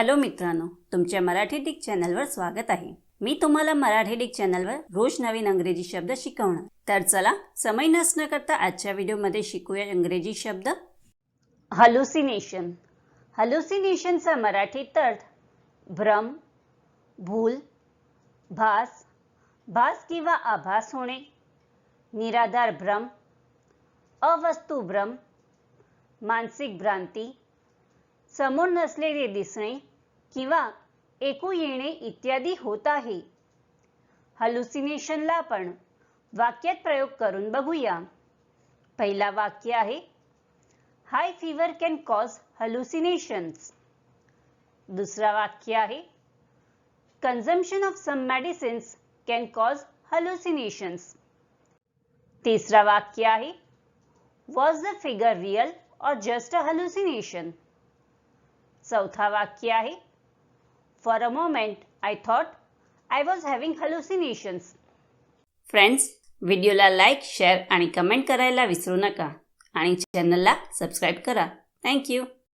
Hello मित्रांनो तुमच्या Marathi Dick चॅनलवर स्वागत आहे. मी तुम्हाला मराठी डिक चॅनलवर रोज नवीन अंग्रेजी शब्द शिकवणार. तर चला समय नसणं करता आजच्या व्हिडिओमध्ये शिकूया इंग्रजी शब्द. हलुसिनेशन हलुसिनेशनचा मराठीत अर्थ भ्रम भूल भास भास किंवा आभास होणे निराधार भ्रम अवस्तू भ्रम मानसिक भ्रांती समोर नसलेले दिसणे किंवा ऐकू येणे इत्यादी होत आहे. हॅल्युसिनेशनला आपण वाक्यात प्रयोग करून बघूया. पहिला वाक्य आहे high fever can cause hallucinations दुसरा वाक्य आहे consumption of some medicines can cause hallucinations तिसरा वाक्य आहे was the figure real or just a hallucination चौथा वाक्य आहे for a moment I thought I was having hallucinations friends व्हिडिओला लाईक शेअर आणि कमेंट करायला विसरू नका. आणि चॅनलला सबस्क्राईब करा. थँक्यू